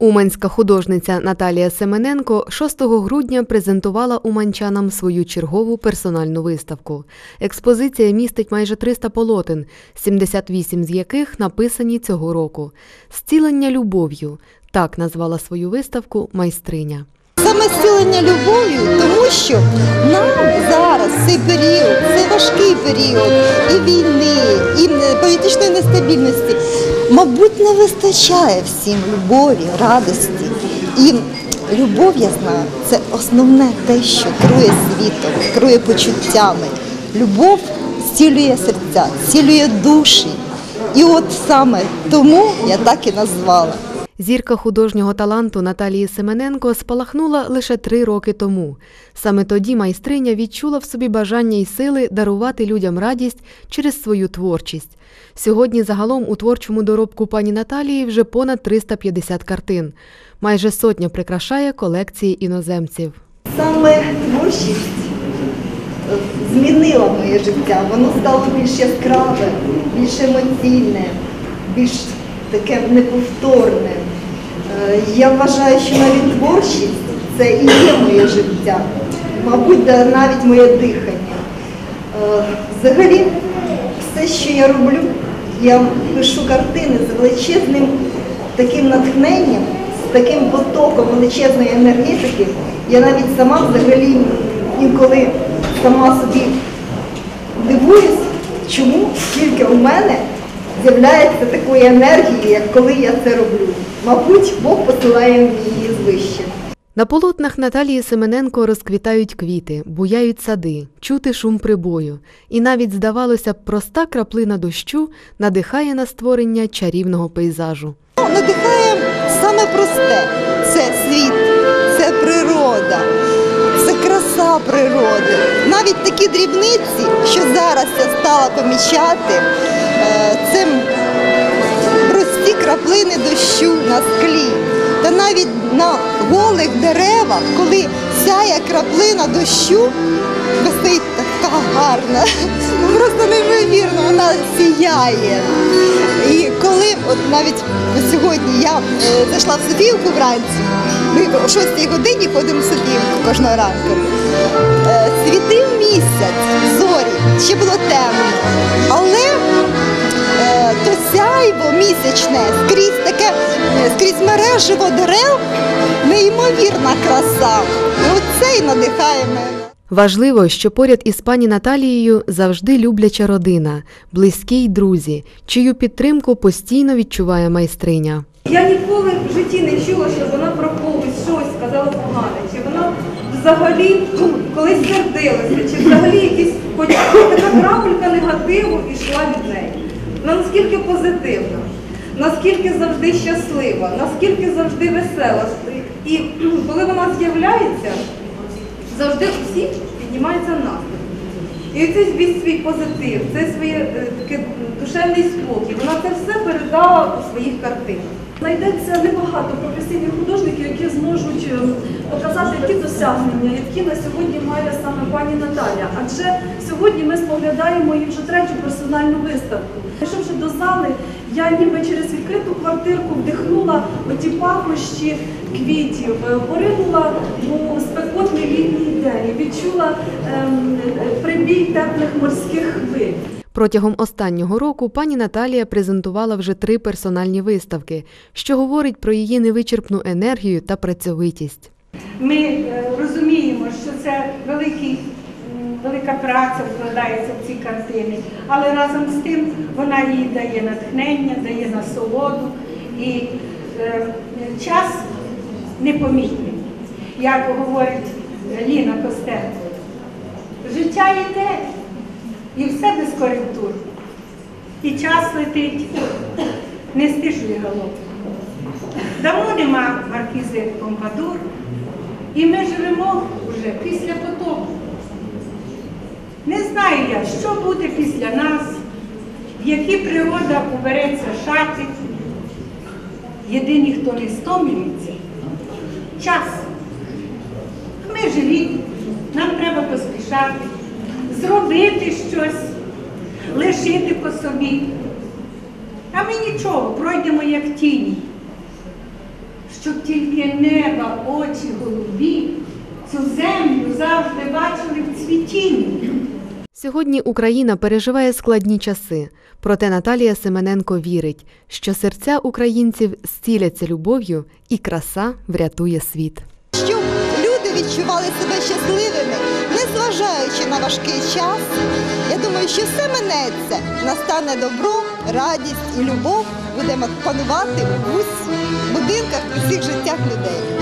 Уманська художниця Наталія Семененко 6 грудня презентувала уманчанам свою чергову персональну виставку. Експозиція містить майже 300 полотен, 78 з яких написані цього року. Зцілення любов'ю так назвала свою виставку майстриня. Саме зцілення любов'ю, тому що нам зараз цей період, цей важкий період і війни, і політичної нестабільності, мабуть, не вистачає всім любові, радості. І любов, я знаю, це основне те, що керує світом, керує почуттями. Любов зцілює серця, зцілює душі. І от саме тому я так і назвала. Зірка художнього таланту Наталії Семененко спалахнула лише три роки тому. Саме тоді майстриня відчула в собі бажання й сили дарувати людям радість через свою творчість. Сьогодні загалом у творчому доробку пані Наталії вже понад 350 картин. Майже сотня прикрашає колекції іноземців. Саме творчість е, змінила моє життя. Воно стало більш яскраве, більш емоційне, більш таке неповторне. Е, Я вважаю, що навіть творчість це і є моє життя, мабуть, навіть моє дихання. Е, Взагалі, все, що я роблю, я пишу картини з величезним таким натхненням, з таким потоком величезної енергетики. Я навіть сама взагалі інколи сама собі дивуюсь, чому тільки у мене з'являється такої енергії, як коли я це роблю. Мабуть, Бог посилає її звище. На полотнах Наталії Семененко розквітають квіти, буяють сади, чути шум прибою. І навіть, здавалося б, проста краплина дощу надихає на створення чарівного пейзажу. Надихає саме просте. Це світ, це природа, це краса природи. Навіть такі дрібниці, що зараз я стала помічати, це прості краплини дощу на склі. Та навіть на голих деревах, коли сяє краплина дощу, висить така гарна, ну просто неймовірно, вона сіяє. І коли, от навіть сьогодні я е, зайшла в Софіївку вранці, ми о 6 годині ходимо в Софіївку кожного ранку. Е, е, скрізь мереживо дерев, неймовірна краса. І оце і надихає мене. Важливо, що поряд із пані Наталією завжди любляча родина, близькі й друзі, чию підтримку постійно відчуває майстриня. Я ніколи в житті не чула, щоб вона про когось щось сказала погане, чи вона взагалі ну, колись сердилася, чи взагалі якісь хоч така крапелька негативу йшла від неї. Вона наскільки позитивна, наскільки завжди щаслива, наскільки завжди весела. І коли вона з'являється, завжди у всіх піднімається настрій. І цей свій, свій позитив, цей свій е, такий душевний спокій, вона це все передала у своїх картинах. Знайдеться небагато професійних художників, які зможуть е, показати ті досягнення, які на сьогодні має саме пані Наталя. Адже сьогодні ми споглядаємо її вже третю персональну виставку. Прийшовши до зали, я ніби через відкриту квартирку вдихнула оті пахощі квітів, е, поринула у спекотний літній день, відчула ем, е, прибій теплих морських хвиль. Протягом останнього року пані Наталія презентувала вже три персональні виставки, що говорить про її невичерпну енергію та працьовитість. Ми е, розуміємо, що це великий, велика праця вкладається в ці картини, але разом з тим вона їй дає натхнення, дає насолоду і е, час непомітний. Як говорить Ліна Костенко, життя йде і все без коректур. І час летить, не стишує галопом. Давно нема маркізи Помпадур, і ми живемо вже після потопу. Не знаю я, що буде після нас, в які природа убереться шати. Єдині, хто не стомлюється, час. Ми живі, нам треба поспішати, зробити щось, лишити по собі. А ми нічого, пройдемо як тіні. щоб тільки неба, очі голубі цю землю завжди бачили в цвітінні. Сьогодні Україна переживає складні часи, проте Наталія Семененко вірить, що серця українців зціляться любов'ю і краса врятує світ. Щоб люди відчували себе щасливими, незважаючи на важкий час, я думаю, що все минеться, настане добро, радість і любов будемо панувати в будинках, у всіх життях людей.